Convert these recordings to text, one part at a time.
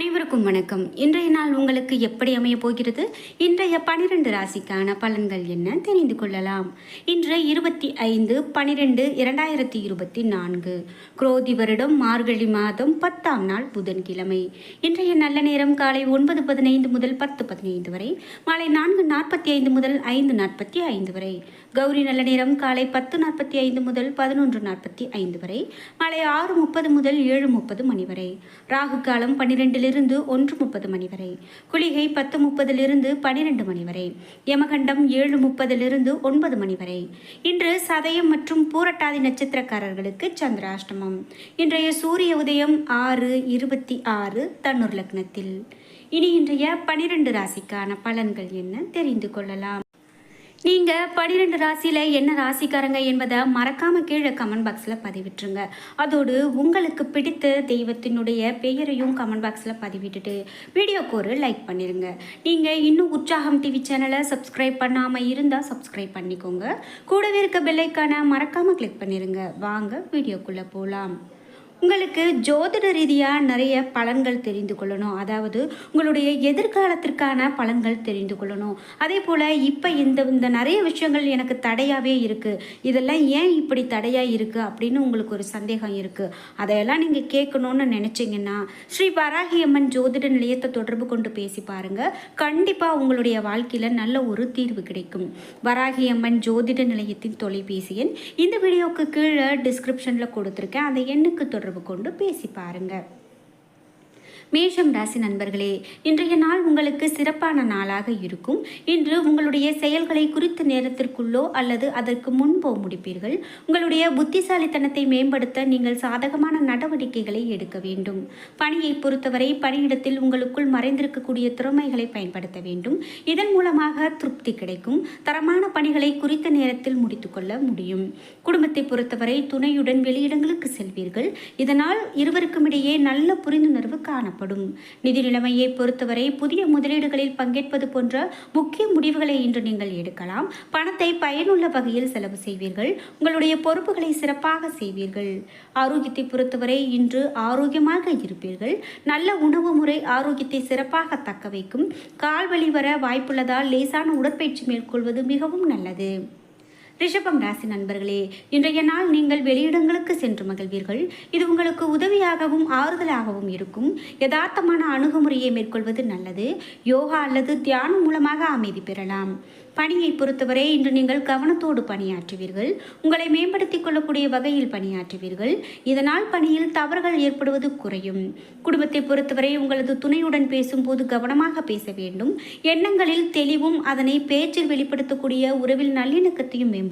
அனைவருக்கும் வணக்கம். இன்றைய நாள் உங்களுக்கு எப்படி அமைய போகிறது? இன்றைய பனிரெண்டு ராசிக்கான பலன்கள் என்ன தெரிந்து கொள்ளலாம். இன்று இருபத்தி ஐந்து பனிரெண்டு இரண்டாயிரத்தி இருபத்தி நான்கு. குரோதி வருடம் மார்கழி மாதம் பத்தாம் நாள் புதன்கிழமை. இன்றைய நல்ல நேரம் காலை ஒன்பது பதினைந்து முதல் பத்து பதினைந்து வரை மாலை நான்கு நாற்பத்தி ஐந்து முதல் ஐந்து நாற்பத்தி ஐந்து வரை. கௌரி நல்ல நேரம் காலை பத்து நாற்பத்தி ஐந்து முதல் பதினொன்று நாற்பத்தி ஐந்து வரை மாலை ஆறு முப்பது முதல் ஏழு முப்பது மணி வரை. ராகு காலம் முப்பதிலிருந்து ஒன்று முப்பது மணி வரை. குளிகை பத்து முப்பதிலிருந்து பனிரெண்டு மணி வரை. யமகண்டம் ஏழு முப்பதிலிருந்து ஒன்பது மணி வரை. இன்று சதயம் மற்றும் பூரட்டாதி நட்சத்திரக்காரர்களுக்கு சந்திராஷ்டமம். இன்றைய சூரிய உதயம் ஆறு இருபத்தி ஆறு தன்னூர் லக்னத்தில். இனி இன்றைய பனிரெண்டு ராசிக்கான பலன்கள் என்ன தெரிந்து கொள்ளலாம். நீங்கள் பன்னிரெண்டு ராசியில் என்ன ராசிக்காரங்க என்பதை மறக்காமல் கீழே கமெண்ட் பாக்ஸில் பதிவிட்டுருங்க. அதோடு உங்களுக்கு பிடித்த தெய்வத்தினுடைய பெயரையும் கமெண்ட் பாக்ஸில் பதிவிட்டுட்டு வீடியோக்கு ஒரு லைக் பண்ணிடுங்க நீங்கள் இன்னும் உற்சாகம் டிவி சேனலை சப்ஸ்கிரைப் பண்ணாமல் இருந்தால் சப்ஸ்கிரைப் பண்ணிக்கோங்க. கூடவே இருக்க பெல்லைக்கான மறக்காமல் கிளிக் பண்ணிடுங்க வாங்க வீடியோக்குள்ளே போகலாம் உங்களுக்கு ஜோதிட ரீதியாக நிறைய பலன்கள் தெரிந்து கொள்ளணும். அதாவது உங்களுடைய எதிர்காலத்திற்கான பலன்கள் தெரிந்து கொள்ளணும். அதே போல் இப்போ இந்த இந்த நிறைய விஷயங்கள் எனக்கு தடையாகவே இருக்குது இதெல்லாம் ஏன் இப்படி தடையாக இருக்குது அப்படின்னு உங்களுக்கு ஒரு சந்தேகம் இருக்குது அதையெல்லாம் நீங்கள் கேட்கணும்னு நினச்சிங்கன்னா ஸ்ரீ வராகி அம்மன் ஜோதிட நிலையத்தை தொடர்பு கொண்டு பேசி பாருங்கள் கண்டிப்பாக உங்களுடைய வாழ்க்கையில் நல்ல ஒரு தீர்வு கிடைக்கும். வராகி அம்மன் ஜோதிட நிலையத்தின் தொலைபேசி எண் இந்த வீடியோவுக்கு கீழே டிஸ்கிரிப்ஷனில் கொடுத்துருக்கேன். அந்த எண்ணுக்கு தொடர்பு கொண்டு பேசி பாருங்கள் மேஷம் ராசி நண்பர்களே இன்றைய நாள் உங்களுக்கு சிறப்பான நாளாக இருக்கும். இன்று உங்களுடைய செயல்களை குறித்த நேரத்திற்குள்ளோ அல்லது அதற்கு முன்போ முடிப்பீர்கள். உங்களுடைய புத்திசாலித்தனத்தை மேம்படுத்த நீங்கள் சாதகமான நடவடிக்கைகளை எடுக்க வேண்டும். பணியை பொறுத்தவரை பணியிடத்தில் உங்களுக்குள் மறைந்திருக்கக்கூடிய திறமைகளை பயன்படுத்த வேண்டும். இதன் மூலமாக திருப்தி கிடைக்கும். தரமான பணிகளை குறித்த நேரத்தில் முடித்துக்கொள்ள முடியும். குடும்பத்தை பொறுத்தவரை துணையுடன் வெளியிடங்களுக்கு செல்வீர்கள். இதனால் இருவருக்கும் இடையே நல்ல புரிந்துணர்வு காணப்படும். காணப்படும். நிதி நிலைமையை பொறுத்தவரை புதிய முதலீடுகளில் பங்கேற்பது போன்ற முக்கிய முடிவுகளை இன்று நீங்கள் எடுக்கலாம். பணத்தை பயனுள்ள வகையில் செலவு செய்வீர்கள். உங்களுடைய பொறுப்புகளை சிறப்பாக செய்வீர்கள். ஆரோக்கியத்தை பொறுத்தவரை இன்று ஆரோக்கியமாக இருப்பீர்கள். நல்ல உணவு முறை ஆரோக்கியத்தை சிறப்பாக தக்க வைக்கும். கால்வழி வர வாய்ப்புள்ளதால் லேசான உடற்பயிற்சி மேற்கொள்வது மிகவும் நல்லது. ரிஷபம் ராசி நண்பர்களே இன்றைய நாள் நீங்கள் வெளியிடங்களுக்கு சென்று மகிழ்வீர்கள். இது உங்களுக்கு உதவியாகவும் ஆறுதலாகவும் இருக்கும். யதார்த்தமான அணுகுமுறையை மேற்கொள்வது நல்லது. யோகா அல்லது தியானம் மூலமாக அமைதி பெறலாம். பணியை பொறுத்தவரை இன்று நீங்கள் கவனத்தோடு பணியாற்றுவீர்கள். உங்களை மேம்படுத்திக் கொள்ளக்கூடிய வகையில் பணியாற்றுவீர்கள். இதனால் பணியில் தவறுகள் ஏற்படுவது குறையும். குடும்பத்தை பொறுத்தவரை உங்களது துணையுடன் பேசும்போது கவனமாக பேச வேண்டும். எண்ணங்களில் தெளிவும் அதனை பேச்சில் வெளிப்படுத்தக்கூடிய உறவில் நல்லிணக்கத்தையும் மேம்படுத்தும்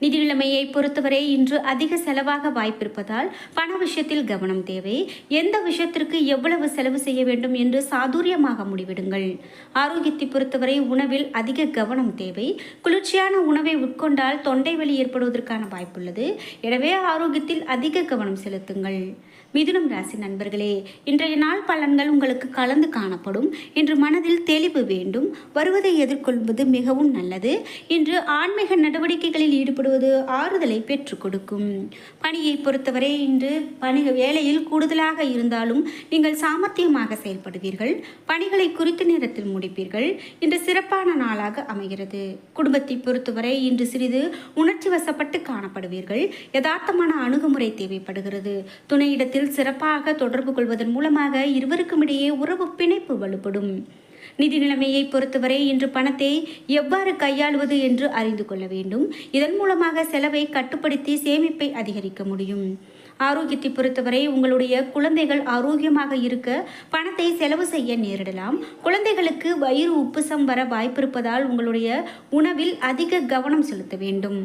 நிதி நிலைமையை பொறுத்தவரை இன்று அதிக செலவாக வாய்ப்பிருப்பதால் பண விஷயத்தில் கவனம் தேவை. எந்த விஷயத்திற்கு எவ்வளவு செலவு செய்ய வேண்டும் என்று சாதுரியமாக முடிவிடுங்கள். ஆரோக்கியத்தை பொறுத்தவரை உணவில் அதிக கவனம் தேவை. குளிர்ச்சியான உணவை உட்கொண்டால் தொண்டை வலி ஏற்படுவதற்கான வாய்ப்புள்ளது. எனவே ஆரோக்கியத்தில் அதிக கவனம் செலுத்துங்கள். மிதுனம் ராசி நண்பர்களே இன்றைய நாள் பலன்கள் உங்களுக்கு கலந்து காணப்படும். இன்று மனதில் தெளிவு வேண்டும். வருவதை எதிர்கொள்வது மிகவும் நல்லது. இன்று ஆன்மீக நடவடிக்கைகளில் ஈடுபடுவது ஆறுதலை பெற்றுக் கொடுக்கும். பணியை பொறுத்தவரை இன்று பணி வேலையில் கூடுதலாக இருந்தாலும் நீங்கள் சாமர்த்தியமாக செயல்படுவீர்கள். பணிகளை குறித்த நேரத்தில் முடிப்பீர்கள். இன்று சிறப்பான நாளாக அமைகிறது. குடும்பத்தை பொறுத்தவரை இன்று சிறிது உணர்ச்சி வசப்பட்டு காணப்படுவீர்கள். யதார்த்தமான அணுகுமுறை தேவைப்படுகிறது. துணையிடத்தில் விஷயத்தில் சிறப்பாக தொடர்பு கொள்வதன் மூலமாக இருவருக்கும் இடையே உறவு பிணைப்பு வலுப்படும். நிதி நிலைமையை பொறுத்தவரை இன்று பணத்தை எவ்வாறு கையாளுவது என்று அறிந்து கொள்ள வேண்டும். இதன் மூலமாக செலவை கட்டுப்படுத்தி சேமிப்பை அதிகரிக்க முடியும். ஆரோக்கியத்தை பொறுத்தவரை உங்களுடைய குழந்தைகள் ஆரோக்கியமாக இருக்க பணத்தை செலவு செய்ய நேரிடலாம். குழந்தைகளுக்கு வயிறு உப்புசம் வர வாய்ப்பிருப்பதால் உங்களுடைய உணவில் அதிக கவனம் செலுத்த வேண்டும்.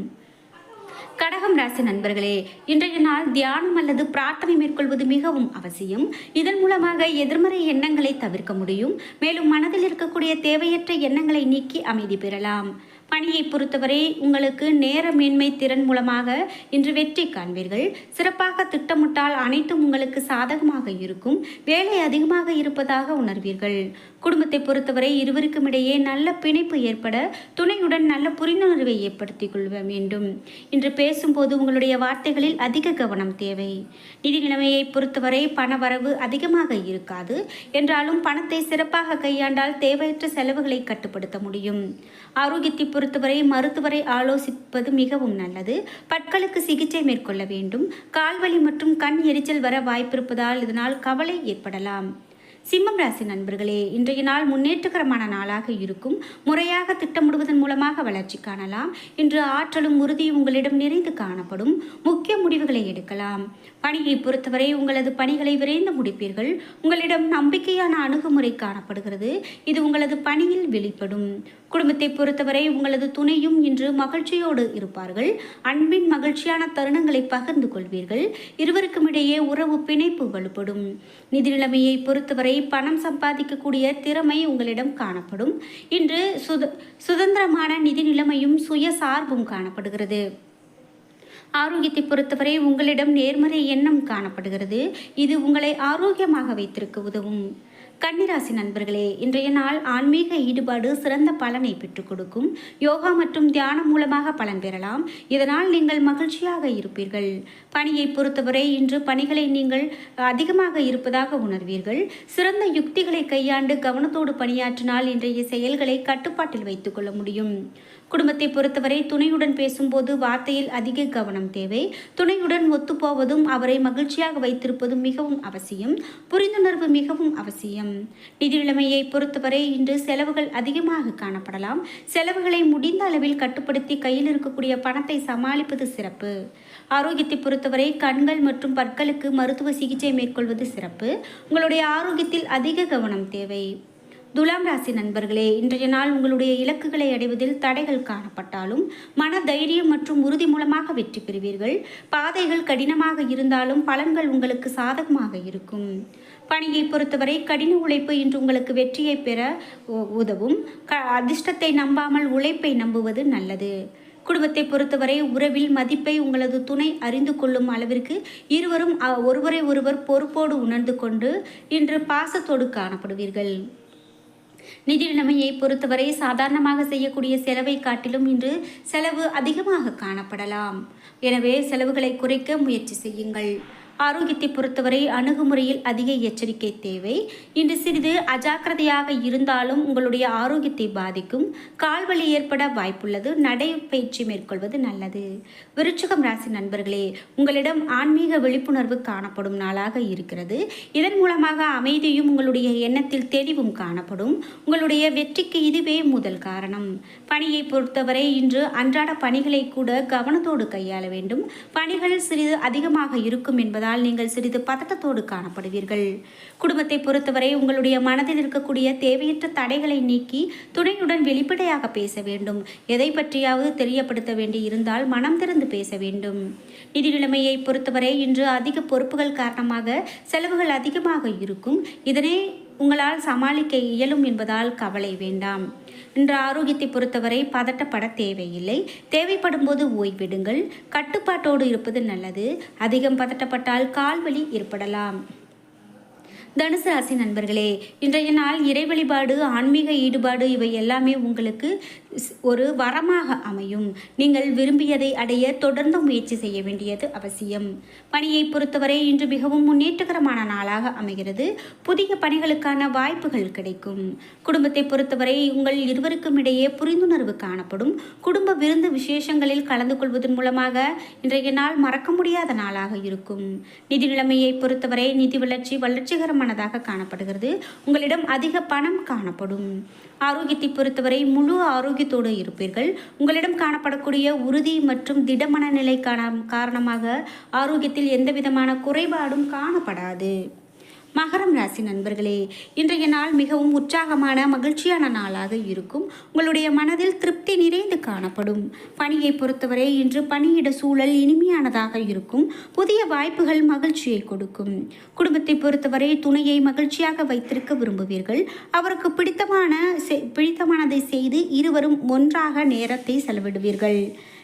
கடகம் ராசி நண்பர்களே இன்றைய நாள் தியானம் அல்லது பிரார்த்தனை மேற்கொள்வது மிகவும் அவசியம். இதன் மூலமாக எதிர்மறை எண்ணங்களை தவிர்க்க முடியும். மேலும் மனதில் இருக்கக்கூடிய தேவையற்ற எண்ணங்களை நீக்கி அமைதி பெறலாம். பணியை பொறுத்தவரை உங்களுக்கு நேர மேன்மை திறன் மூலமாக இன்று வெற்றி காண்பீர்கள். சிறப்பாக திட்டமிட்டால் அனைத்தும் உங்களுக்கு சாதகமாக இருக்கும். வேலை அதிகமாக இருப்பதாக உணர்வீர்கள். குடும்பத்தை பொறுத்தவரை இருவருக்கும் இடையே நல்ல பிணைப்பு ஏற்பட துணையுடன் நல்ல புரிந்துணர்வை ஏற்படுத்திக் கொள்ள வேண்டும். இன்று பேசும்போது உங்களுடைய வார்த்தைகளில் அதிக கவனம் தேவை. நிதி நிலைமையை பொறுத்தவரை பண வரவு அதிகமாக இருக்காது. என்றாலும் பணத்தை சிறப்பாக கையாண்டால் தேவையற்ற செலவுகளை கட்டுப்படுத்த முடியும். ஆரோக்கியத்தை பொறுத்தவரை மருத்துவரை ஆலோசிப்பது மிகவும் நல்லது. பற்களுக்கு சிகிச்சை மேற்கொள்ள வேண்டும். கால்வலி மற்றும் கண் எரிச்சல் வர வாய்ப்பிருப்பதால் இதனால் கவலை ஏற்படலாம். சிம்மம் ராசி நண்பர்களே இன்றைய நாள் முன்னேற்றகரமான நாளாக இருக்கும். முறையாக திட்டமிடுவதன் மூலமாக வளர்ச்சி காணலாம். இன்று ஆற்றலும் உறுதியும் உங்களிடம் நிறைந்து காணப்படும். முக்கிய முடிவுகளை எடுக்கலாம். பணியை பொறுத்தவரை உங்களது பணிகளை விரைந்து முடிப்பீர்கள். உங்களிடம் நம்பிக்கையான அணுகுமுறை காணப்படுகிறது. இது உங்களது பணியில் வெளிப்படும். குடும்பத்தை பொறுத்தவரை உங்களது துணையும் இன்று மகிழ்ச்சியோடு இருப்பார்கள். அன்பின் மகிழ்ச்சியான தருணங்களை பகிர்ந்து கொள்வீர்கள். இருவருக்கும் இடையே உறவு பிணைப்பு வலுப்படும். நிதி நிலைமையை பொறுத்தவரை பணம் சம்பாதிக்கக்கூடிய திறமை உங்களிடம் காணப்படும். இன்று சுத சுதந்திரமான நிதி நிலைமையும் சுயசார்பும் காணப்படுகிறது. ஆரோக்கியத்தை பொறுத்தவரை உங்களிடம் நேர்மறை எண்ணம் காணப்படுகிறது. இது உங்களை ஆரோக்கியமாக வைத்திருக்க உதவும். கன்னிராசி நண்பர்களே இன்றைய நாள் ஆன்மீக ஈடுபாடு சிறந்த பலனை பெற்றுக் கொடுக்கும். யோகா மற்றும் தியானம் மூலமாக பலன் பெறலாம். இதனால் நீங்கள் மகிழ்ச்சியாக இருப்பீர்கள். பணியை பொறுத்தவரை இன்று பணிகளை நீங்கள் அதிகமாக இருப்பதாக உணர்வீர்கள். சிறந்த யுக்திகளை கையாண்டு கவனத்தோடு பணியாற்றினால் இன்றைய செயல்களை கட்டுப்பாட்டில் வைத்துக்கொள்ள முடியும். குடும்பத்தை பொறுத்தவரை துணையுடன் பேசும்போது வார்த்தையில் அதிக கவனம் தேவை. துணையுடன் ஒத்துப்போவதும் அவரை மகிழ்ச்சியாக வைத்திருப்பதும் மிகவும் அவசியம். புரிந்துணர்வு மிகவும் அவசியம். நிதி நிலைமையை பொறுத்தவரை இன்று செலவுகள் அதிகமாக காணப்படலாம். செலவுகளை முடிந்த அளவில் கட்டுப்படுத்தி கையில் இருக்கக்கூடிய பணத்தை சமாளிப்பது சிறப்பு. ஆரோக்கியத்தை பொறுத்தவரை கண்கள் மற்றும் பற்களுக்கு மருத்துவ சிகிச்சை மேற்கொள்வது சிறப்பு. உங்களுடைய ஆரோக்கியத்தில் அதிக கவனம் தேவை. துலாம் ராசி நண்பர்களே இன்றைய நாள் உங்களுடைய இலக்குகளை அடைவதில் தடைகள் காணப்பட்டாலும் மன தைரியம் மற்றும் உறுதி மூலமாக வெற்றி பெறுவீர்கள். பாதைகள் கடினமாக இருந்தாலும் பலன்கள் உங்களுக்கு சாதகமாக இருக்கும். பணியை பொறுத்தவரை கடின உழைப்பு இன்று உங்களுக்கு வெற்றியை பெற உ- உதவும். க அதிர்ஷ்டத்தை நம்பாமல் உழைப்பை நம்புவது நல்லது. குடும்பத்தை பொறுத்தவரை உறவில் மதிப்பை உங்களது துணை அறிந்து கொள்ளும் அளவிற்கு இருவரும் ஒருவரை ஒருவர் பொறுப்போடு உணர்ந்து கொண்டு இன்று பாசத்தோடு காணப்படுவீர்கள். நிதி நிலைமையை பொறுத்தவரை சாதாரணமாக செய்யக்கூடிய செலவை காட்டிலும் இன்று செலவு அதிகமாக காணப்படலாம். எனவே செலவுகளை குறைக்க முயற்சி செய்யுங்கள். ஆரோக்கியத்தை பொறுத்தவரை அணுகுமுறையில் அதிக எச்சரிக்கை தேவை. இன்று சிறிது அஜாக்கிரதையாக இருந்தாலும் உங்களுடைய ஆரோக்கியத்தை பாதிக்கும். கால்வலி ஏற்பட வாய்ப்புள்ளது. நடைப்பயிற்சி மேற்கொள்வது நல்லது. விருச்சிகம் ராசி நண்பர்களே உங்களிடம் ஆன்மீக விழிப்புணர்வு காணப்படும் நாளாக இருக்கிறது. இதன் மூலமாக அமைதியும் உங்களுடைய எண்ணத்தில் தெளிவும் காணப்படும். உங்களுடைய வெற்றிக்கு இதுவே முதல் காரணம். பணியை பொறுத்தவரை இன்று அன்றாட பணிகளை கூட கவனத்தோடு கையாள வேண்டும். பணிகள் சிறிது அதிகமாக இருக்கும் என்பதால் நீங்கள் சிறிது பதட்டத்தோடு காணப்படுவீர்கள். குடும்பத்தை பொறுத்தவரை உங்களுடைய மனதில் இருக்கக்கூடிய தேவையற்ற தடைகளை நீக்கி துணையுடன் வெளிப்படையாக பேச வேண்டும். எதை பற்றியாவது தெரியப்படுத்த வேண்டி இருந்தால் மனம் திறந்து பேச வேண்டும். நிதி நிலைமையை பொறுத்தவரை இன்று அதிக பொறுப்புகள் காரணமாக செலவுகள் அதிகமாக இருக்கும். இதனை உங்களால் சமாளிக்க இயலும் என்பதால் கவலை வேண்டாம். இன்று ஆரோக்கியத்தை பொறுத்தவரை பதட்டப்பட தேவையில்லை. தேவைப்படும் போது ஓய்விடுங்கள். கட்டுப்பாட்டோடு இருப்பது நல்லது. அதிகம் பதட்டப்பட்டால் கால்வலி ஏற்படலாம். தனுசு ராசி நண்பர்களே இன்றைய நாள் இறை வழிபாடு ஆன்மீக ஈடுபாடு இவை எல்லாமே உங்களுக்கு ஒரு வரமாக அமையும். நீங்கள் விரும்பியதை அடைய தொடர்ந்து முயற்சி செய்ய வேண்டியது அவசியம். பணியை பொறுத்தவரை இன்று மிகவும் முன்னேற்றகரமான நாளாக அமைகிறது. புதிய பணிகளுக்கான வாய்ப்புகள் கிடைக்கும். குடும்பத்தை பொறுத்தவரை உங்கள் இருவருக்கும் இடையே புரிந்துணர்வு காணப்படும். குடும்ப விருந்து விசேஷங்களில் கலந்து கொள்வதன் மூலமாக இன்றைய நாள் மறக்க முடியாத நாளாக இருக்கும். நிதி நிலைமையை பொறுத்தவரை நிதி வளர்ச்சி வளர்ச்சிகரமானதாக காணப்படுகிறது. உங்களிடம் அதிக பணம் காணப்படும். ஆரோக்கியத்தை பொறுத்தவரை முழு ஆரோக்கியத்தோடு இருப்பீர்கள். உங்களிடம் காணப்படக்கூடிய உறுதி மற்றும் திடமன நிலை காரணமாக ஆரோக்கியத்தில் எந்தவிதமான குறைபாடும் காணப்படாது. மகரம் ராசி நண்பர்களே இன்றைய நாள் மிகவும் உற்சாகமான மகிழ்ச்சியான நாளாக இருக்கும். உங்களுடைய மனதில் திருப்தி நிறைந்து காணப்படும். பணியை பொறுத்தவரை இன்று பணியிட சூழல் இனிமையானதாக இருக்கும். புதிய வாய்ப்புகள் மகிழ்ச்சியை கொடுக்கும். குடும்பத்தை பொறுத்தவரை துணையை மகிழ்ச்சியாக வைத்திருக்க விரும்புவீர்கள். அவருக்கு பிடித்தமான செ- பிடித்தமானதை செய்து இருவரும் ஒன்றாக நேரத்தை செலவிடுவீர்கள்.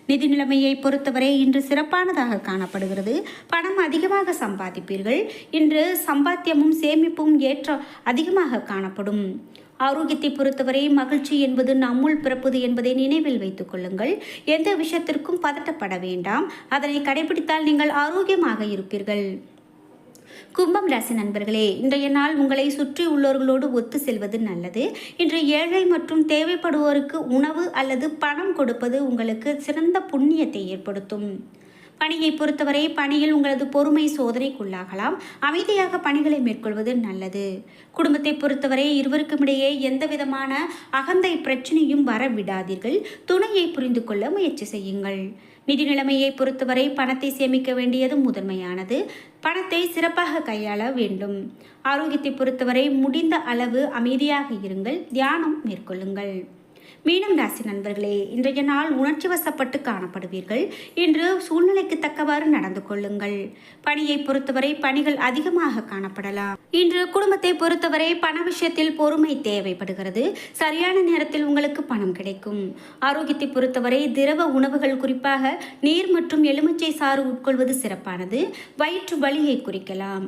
நிதி நிலைமையை பொறுத்தவரை இன்று சிறப்பானதாக காணப்படுகிறது. பணம் அதிகமாக சம்பாதிப்பீர்கள். இன்று சம்பாத்தியமும் சேமிப்பும் ஏற்ற அதிகமாக காணப்படும். ஆரோக்கியத்தை பொறுத்தவரை மகிழ்ச்சி என்பது நம்முள் பிறப்பது என்பதை நினைவில் வைத்துக் கொள்ளுங்கள். எந்த விஷயத்திற்கும் பதட்டப்பட வேண்டாம். அதனை கடைபிடித்தால் நீங்கள் ஆரோக்கியமாக இருப்பீர்கள். கும்பம் ராசி நண்பர்களே இன்றைய நாள் உங்களை சுற்றி உள்ளவர்களோடு ஒத்து செல்வது நல்லது. இன்று ஏழை மற்றும் தேவைப்படுவோருக்கு உணவு அல்லது பணம் கொடுப்பது உங்களுக்கு சிறந்த புண்ணியத்தை ஏற்படுத்தும். பணியை பொறுத்தவரை பணியில் உங்களது பொறுமை சோதனைக்குள்ளாகலாம். அமைதியாக பணிகளை மேற்கொள்வது நல்லது. குடும்பத்தை பொறுத்தவரை இருவருக்கும் இடையே எந்த விதமான அகந்தை பிரச்சனையும் வர விடாதீர்கள் துணையை புரிந்து கொள்ள முயற்சி செய்யுங்கள். நிதி நிலைமையை பொறுத்தவரை பணத்தை சேமிக்க வேண்டியது முதன்மையானது. பணத்தை சிறப்பாக கையாள வேண்டும். ஆரோக்கியத்தை பொறுத்தவரை முடிந்த அளவு அமைதியாக இருங்கள். தியானம் மேற்கொள்ளுங்கள். மீனம் ராசி நண்பர்களே இன்றைய நாள் உணர்ச்சி வசப்பட்டு காணப்படுவீர்கள். இன்று சூழ்நிலைக்கு தக்கவாறு நடந்து கொள்ளுங்கள். பணியை பொறுத்தவரை பணிகள் அதிகமாக காணப்படலாம். இன்று குடும்பத்தை பொறுத்தவரை பண விஷயத்தில் பொறுமை தேவைப்படுகிறது. சரியான நேரத்தில் உங்களுக்கு பணம் கிடைக்கும். ஆரோக்கியத்தை பொறுத்தவரை திரவ உணவுகள் குறிப்பாக நீர் மற்றும் எலுமிச்சை சாறு உட்கொள்வது சிறப்பானது. வயிற்று வலியை குறிக்கலாம்.